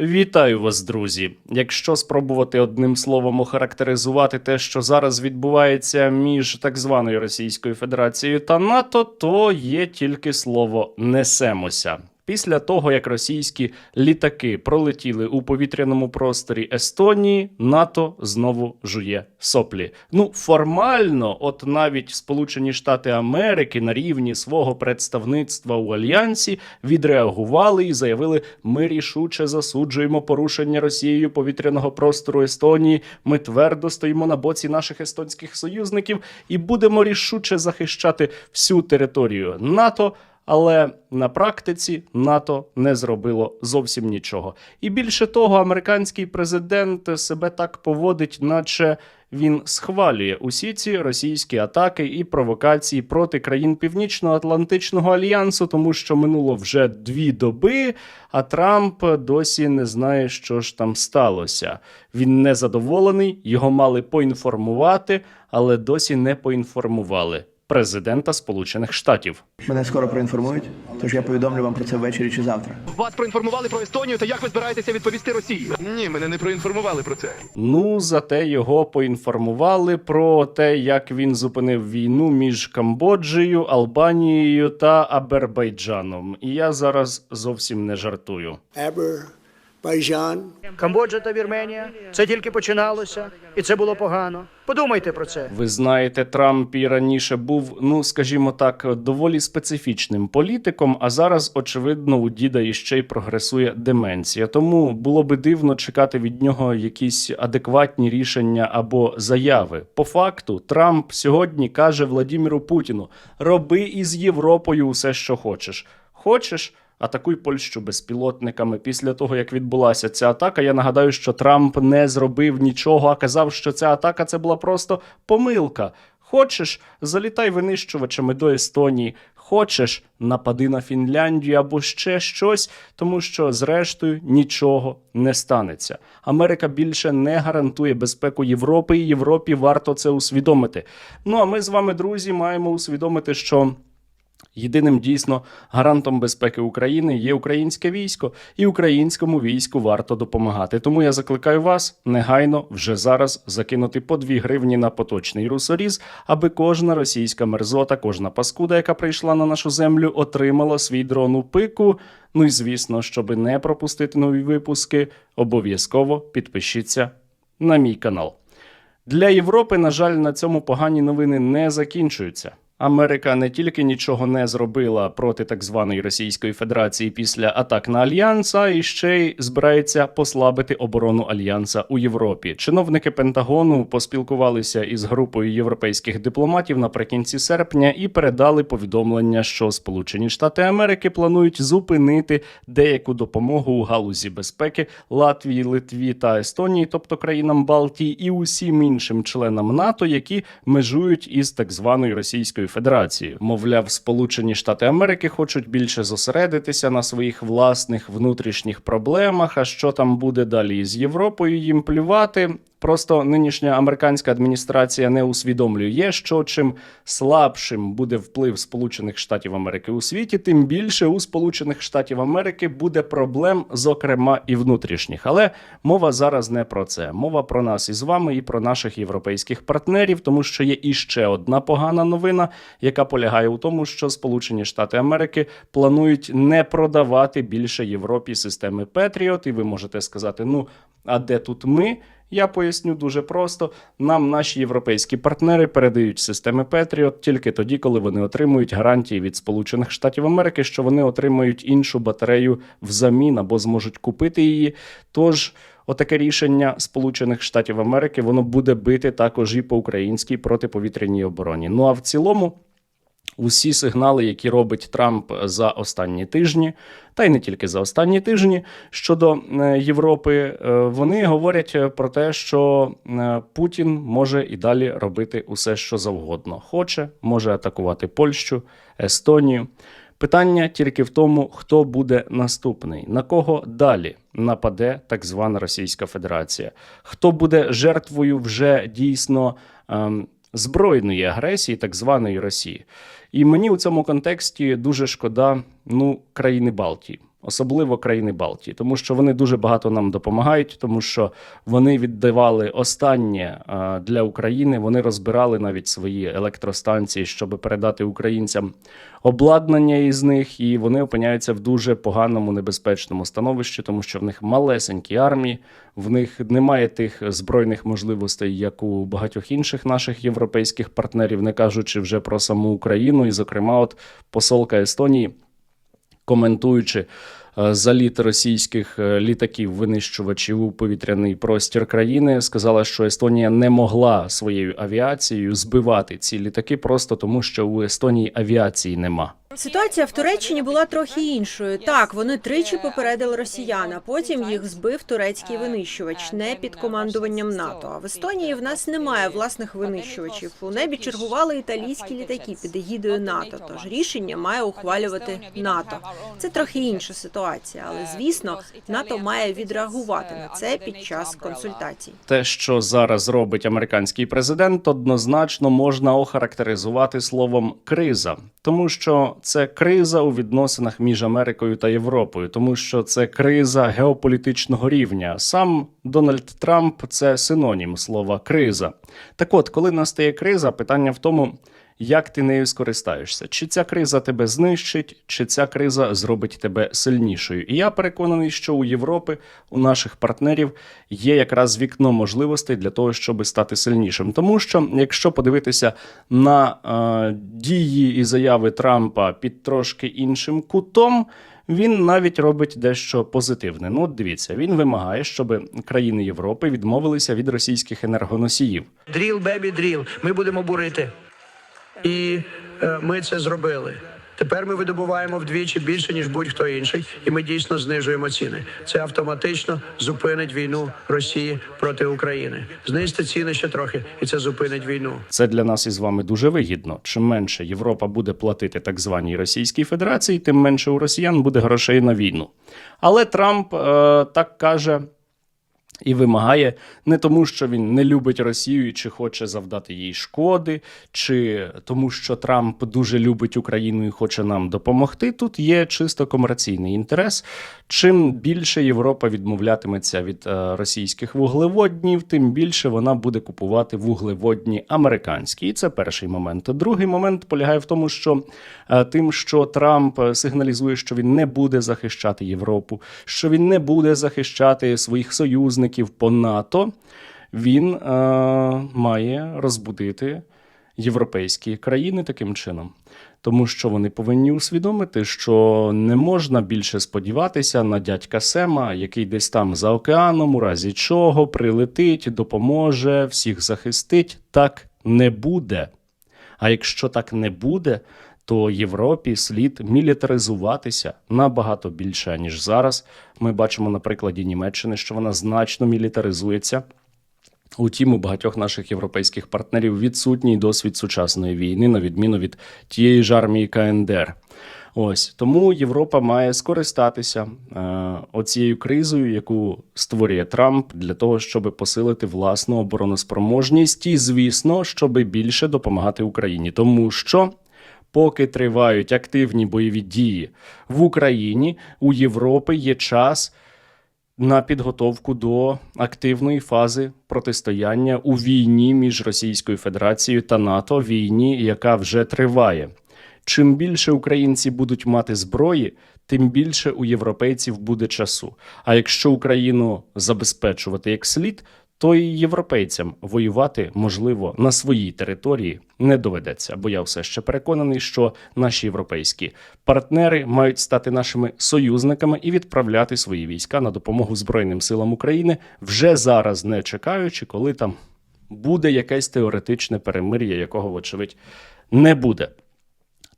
Вітаю вас, друзі! Якщо спробувати одним словом охарактеризувати те, що зараз відбувається між так званою Російською Федерацією та НАТО, то є тільки слово несемося. Після того, як російські літаки пролетіли у повітряному просторі Естонії, НАТО знову жує соплі. Ну, формально, от навіть Сполучені Штати Америки на рівні свого представництва у альянсі відреагували і заявили: ми рішуче засуджуємо порушення Росією повітряного простору Естонії. Ми твердо стоїмо на боці наших естонських союзників і будемо рішуче захищати всю територію НАТО. Але на практиці НАТО не зробило зовсім нічого. І більше того, американський президент себе так поводить, наче він схвалює усі ці російські атаки і провокації проти країн Північно-Атлантичного альянсу, тому що минуло вже дві доби, а Трамп досі не знає, що ж там сталося. Він не задоволений, його мали поінформувати, але досі не поінформували президента Сполучених Штатів. Мене скоро проінформують, тож я повідомлю вам про це ввечері чи завтра. Вас проінформували про Естонію, та як ви збираєтеся відповісти Росії? Ні, мене не проінформували про це. Ну, зате його поінформували про те, як він зупинив війну між Камбоджею, Албанією та Абербайджаном. І я зараз зовсім не жартую. Azerbaijan, Камбоджа та Вірменія. Це тільки починалося, і це було погано. Подумайте про це. Ви знаєте, Трамп і раніше був, ну скажімо так, доволі специфічним політиком. А зараз, очевидно, у діда іще й прогресує деменція. Тому було би дивно чекати від нього якісь адекватні рішення або заяви. По факту, Трамп сьогодні каже Владіміру Путіну: роби із Європою усе, що хочеш. Хочеш. Атакуй Польщу безпілотниками. Після того, як відбулася ця атака, я нагадаю, що Трамп не зробив нічого, а казав, що ця атака це була просто помилка. Хочеш, залітай винищувачами до Естонії. Хочеш, напади на Фінляндію або ще щось, тому що, зрештою, нічого не станеться. Америка більше не гарантує безпеку Європи, і Європі варто це усвідомити. Ну а ми з вами, друзі, маємо усвідомити, що. Єдиним дійсно гарантом безпеки України є українське військо, і українському війську варто допомагати. Тому я закликаю вас негайно вже зараз закинути по 2 гривні на поточний русоріз, аби кожна російська мерзота, кожна паскуда, яка прийшла на нашу землю, отримала свій дрон у пику. Ну і звісно, щоб не пропустити нові випуски, обов'язково підпишіться на мій канал. Для Європи, на жаль, на цьому погані новини не закінчуються. Америка не тільки нічого не зробила проти так званої Російської Федерації після атак на Альянс, і ще й збирається послабити оборону Альянса у Європі. Чиновники Пентагону поспілкувалися із групою європейських дипломатів наприкінці серпня і передали повідомлення, що Сполучені Штати Америки планують зупинити деяку допомогу у галузі безпеки Латвії, Литві та Естонії, тобто країнам Балтії, і усім іншим членам НАТО, які межують із так званою Російською Федерацією. Мовляв, Сполучені Штати Америки хочуть більше зосередитися на своїх власних внутрішніх проблемах. А що там буде далі із Європою? Їм плювати. Просто нинішня американська адміністрація не усвідомлює, що чим слабшим буде вплив Сполучених Штатів Америки у світі, тим більше у Сполучених Штатів Америки буде проблем, зокрема і внутрішніх. Але мова зараз не про це. Мова про нас із вами і про наших європейських партнерів, тому що є іще одна погана новина, яка полягає у тому, що Сполучені Штати Америки планують не продавати більше Європі системи Петріот. І ви можете сказати: ну а де тут ми? Я поясню дуже просто: нам наші європейські партнери передають системи Петріот тільки тоді, коли вони отримують гарантії від Сполучених Штатів Америки, що вони отримають іншу батарею взамін або зможуть купити її. Тож. Отаке рішення Сполучених Штатів Америки воно буде бити також і по українській протиповітряній обороні. Ну а в цілому усі сигнали, які робить Трамп за останні тижні, та й не тільки за останні тижні щодо е, Європи, е, вони говорять про те, що е, Путін може і далі робити усе, що завгодно. Хоче, може атакувати Польщу, Естонію. Питання тільки в тому, хто буде наступний, на кого далі нападе так звана Російська Федерація, хто буде жертвою вже дійсно ем, збройної агресії так званої Росії. І мені у цьому контексті дуже шкода ну, країни Балтії. Особливо країни Балтії, тому що вони дуже багато нам допомагають, тому що вони віддавали останнє для України. Вони розбирали навіть свої електростанції, щоб передати українцям обладнання із них, і вони опиняються в дуже поганому небезпечному становищі, тому що в них малесенькі армії, в них немає тих збройних можливостей, як у багатьох інших наших європейських партнерів, не кажучи вже про саму Україну. І, зокрема, от посолка Естонії коментуючи е, заліт російських е, літаків винищувачів у повітряний простір країни, сказала, що Естонія не могла своєю авіацією збивати ці літаки просто тому, що у Естонії авіації нема. Ситуація в Туреччині була трохи іншою. Так, вони тричі попередили росіян, а потім їх збив турецький винищувач не під командуванням НАТО. А в Естонії в нас немає власних винищувачів. У небі чергували італійські літаки під егідою НАТО. Тож рішення має ухвалювати НАТО. Це трохи інша ситуація, але звісно, НАТО має відреагувати на це під час консультацій. Те, що зараз робить американський президент, однозначно можна охарактеризувати словом криза, тому що це криза у відносинах між Америкою та Європою, тому що це криза геополітичного рівня. Сам Дональд Трамп це синонім слова криза. Так от, коли настає криза, питання в тому. Як ти нею скористаєшся? Чи ця криза тебе знищить, чи ця криза зробить тебе сильнішою? І я переконаний, що у Європи, у наших партнерів є якраз вікно можливостей для того, щоб стати сильнішим. Тому що, якщо подивитися на е, дії і заяви Трампа під трошки іншим кутом. Він навіть робить дещо позитивне. Ну, от дивіться, він вимагає, щоб країни Європи відмовилися від російських енергоносіїв. Дріл, бебі, дріл. Ми будемо бурити. І е, ми це зробили. Тепер ми видобуваємо вдвічі більше ніж будь-хто інший, і ми дійсно знижуємо ціни. Це автоматично зупинить війну Росії проти України. Знизьте ціни ще трохи, і це зупинить війну. Це для нас із вами дуже вигідно. Чим менше Європа буде платити так званій Російській Федерації, тим менше у росіян буде грошей на війну. Але Трамп е, так каже. І вимагає не тому, що він не любить Росію чи хоче завдати їй шкоди, чи тому, що Трамп дуже любить Україну і хоче нам допомогти. Тут є чисто комерційний інтерес. Чим більше Європа відмовлятиметься від е, російських вуглеводнів, тим більше вона буде купувати вуглеводні американські. І це перший момент. Другий момент полягає в тому, що е, тим, що Трамп е, сигналізує, що він не буде захищати Європу, що він не буде захищати своїх союзників по НАТО, він е, має розбудити європейські країни таким чином. Тому що вони повинні усвідомити, що не можна більше сподіватися на дядька Сема, який десь там за океаном, у разі чого прилетить, допоможе, всіх захистить. Так не буде. А якщо так не буде, то Європі слід мілітаризуватися набагато більше, ніж зараз. Ми бачимо на прикладі Німеччини, що вона значно мілітаризується. Утім, у багатьох наших європейських партнерів відсутній досвід сучасної війни, на відміну від тієї ж армії КНДР. Ось тому Європа має скористатися е, оцією кризою, яку створює Трамп, для того, щоб посилити власну обороноспроможність, і звісно, щоб більше допомагати Україні, тому що. Поки тривають активні бойові дії в Україні, у Європи є час на підготовку до активної фази протистояння у війні між Російською Федерацією та НАТО, війні, яка вже триває. Чим більше українці будуть мати зброї, тим більше у європейців буде часу. А якщо Україну забезпечувати як слід, то і європейцям воювати можливо на своїй території не доведеться. Бо я все ще переконаний, що наші європейські партнери мають стати нашими союзниками і відправляти свої війська на допомогу Збройним силам України вже зараз, не чекаючи, коли там буде якесь теоретичне перемир'я, якого, вочевидь, не буде.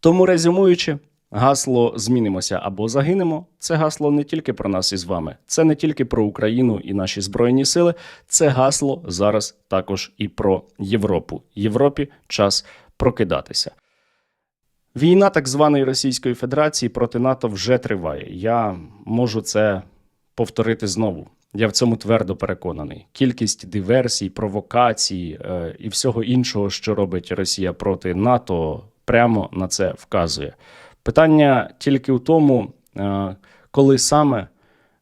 Тому резюмуючи, гасло змінимося або загинемо. Це гасло не тільки про нас із вами, це не тільки про Україну і наші збройні сили. Це гасло зараз також і про Європу. Європі час прокидатися. Війна так званої Російської Федерації проти НАТО вже триває. Я можу це повторити знову. Я в цьому твердо переконаний. Кількість диверсій, провокацій е, і всього іншого, що робить Росія проти НАТО, прямо на це вказує. Питання тільки у тому, е, коли саме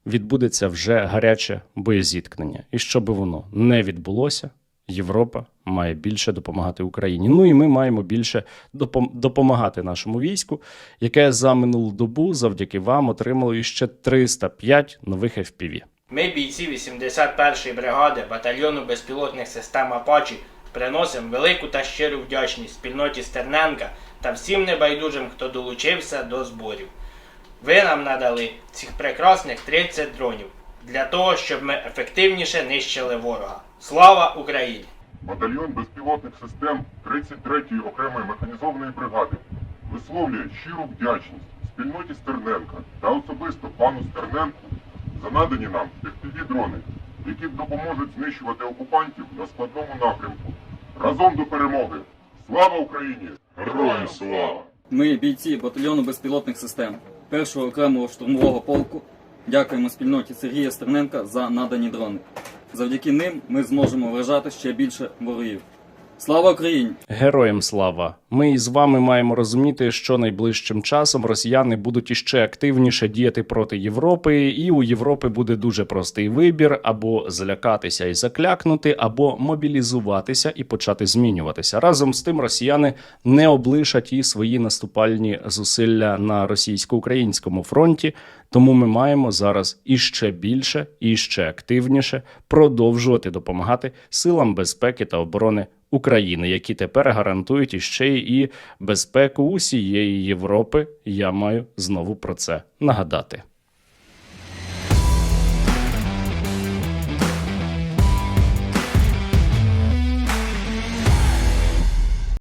відбудеться вже гаряче боєзіткнення. І щоб воно не відбулося, Європа має більше допомагати Україні. Ну і ми маємо більше допом- допомагати нашому війську, яке за минулу добу завдяки вам отримало іще 305 нових FPV. Ми, бійці 81-ї бригади батальйону безпілотних систем Апачі, приносимо велику та щиру вдячність спільноті Стерненка та всім небайдужим, хто долучився до зборів. Ви нам надали цих прекрасних 30 дронів для того, щоб ми ефективніше нищили ворога. Слава Україні! Батальйон безпілотних систем 33-ї окремої механізованої бригади висловлює щиру вдячність спільноті Стерненка та особисто пану Стерненку за надані нам FPV-дрони, які допоможуть знищувати окупантів на складному напрямку. Разом до перемоги! Слава Україні! Героям слава! Ми, бійці батальйону безпілотних систем першого окремого штурмового полку, дякуємо спільноті Сергія Стерненка за надані дрони. Завдяки ним ми зможемо вражати ще більше ворогів. Слава Україні! Героям слава! Ми із вами маємо розуміти, що найближчим часом росіяни будуть іще активніше діяти проти Європи, і у Європи буде дуже простий вибір: або злякатися і заклякнути, або мобілізуватися і почати змінюватися. Разом з тим, росіяни не облишать і свої наступальні зусилля на російсько-українському фронті. Тому ми маємо зараз іще більше і ще активніше продовжувати допомагати силам безпеки та оборони України, які тепер гарантують іще і безпеку усієї Європи. Я маю знову про це нагадати.